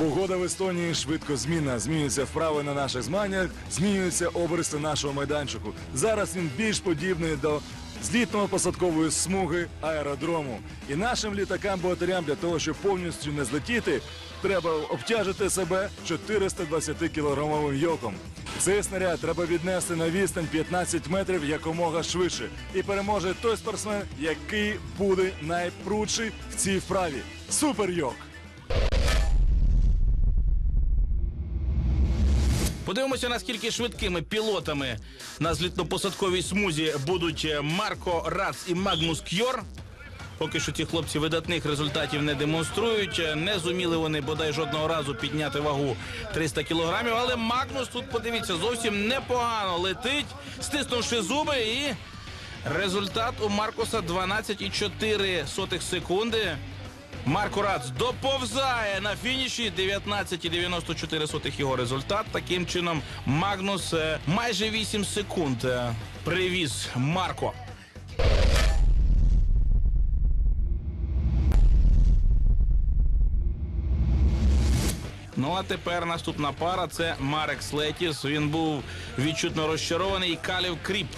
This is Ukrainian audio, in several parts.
Погода в Естонії швидко змінна. Змінюються вправи на наших змаганнях, змінюються обриси нашого майданчику. Зараз він більш подібний до злітно-посадкової смуги аеродрому. І нашим літакам-богатирям для того, щоб повністю не злетіти, треба обтяжити себе 420-кілограмовим йоком. Цей снаряд треба віднести на відстань 15 метрів якомога швидше. І переможе той спортсмен, який буде найпрудший в цій вправі. Супер йок! Подивимося, наскільки швидкими пілотами на злітно-посадковій смузі будуть е, Марко Рац і Магнус Кьор. Поки що ці хлопці видатних результатів не демонструють. Е, Не зуміли вони бодай жодного разу підняти вагу 300 кілограмів. Але Магнус тут, подивіться, зовсім непогано летить, стиснувши зуби і. Результат у Маркуса 12,4 секунди. Марко Рац доповзає на фініші 19,94 його результат. Таким чином, Магнус е, майже 8 секунд е, привіз Марко. Ну а тепер наступна пара це Марек Слетіс. Він був відчутно розчарований. І Калів Кріп.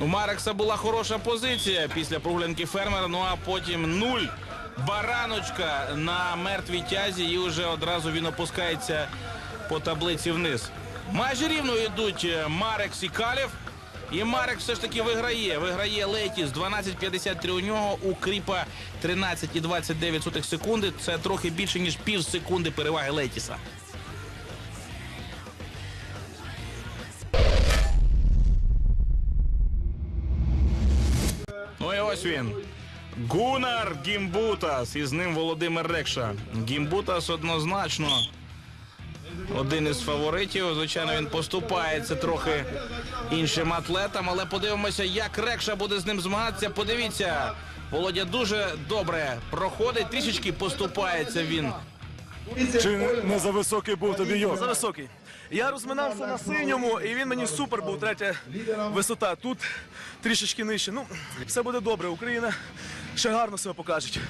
У Марекса була хороша позиція після прогулянки фермера. Ну а потім нуль. Бараночка на мертвій тязі, і вже одразу він опускається по таблиці вниз. Майже рівно йдуть е, Марекс і Калів. І Марек все ж таки виграє. Виграє Лейтіс 12.53 у нього, у Кріпа 13,29 секунди. Це трохи більше, ніж пів секунди переваги Лейтіса. Ну і ось він. Гунар Гімбутас. І з ним Володимир Рекша. Гімбутас однозначно один із фаворитів. Звичайно, він поступається трохи іншим атлетам, але подивимося, як Рекша буде з ним змагатися. Подивіться, Володя дуже добре проходить, трішечки поступається він. Чи не за високий був тобі йок? За високий. Я розминався на синьому, і він мені супер був. Третя висота. Тут трішечки нижче. Ну, все буде добре. Україна ще гарно себе покаже.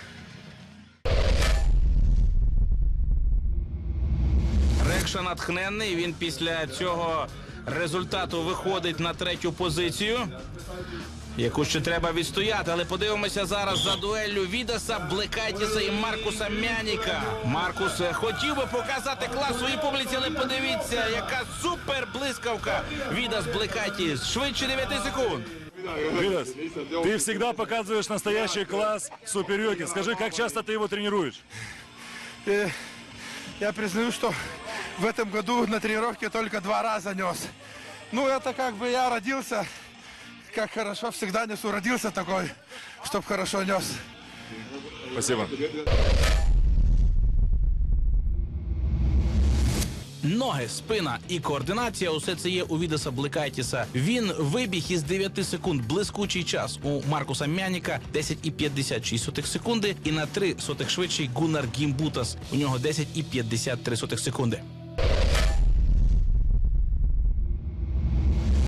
Рекша натхненний. Він після цього результату виходить на третю позицію. Яку ще треба відстояти, але подивимося зараз за дуеллю Відаса, Блекайтіса і Маркуса Мяніка. Маркус е, хотів би показати клас своїй публіці, але подивіться, яка супер блискавка. Відас Блекайтіс. Швидше 9 секунд. Видас, ты всегда показываешь настоящий класс суперйоки. Скажи, как часто ты его тренируешь? Э, Я признаю, что в этом году на тренировке только два раза нес. Ну, это как бы я родился, как хорошо всегда несу, родился такой, чтоб хорошо нес. Спасибо. Ноги, спина і координація усе це є у Відаса Блекайтіса. Він вибіг із 9 секунд. Блискучий час у Маркуса Мяніка 10,56 секунди. І на 3 сотих швидший Гунар Гімбутас. У нього 10,53 секунди.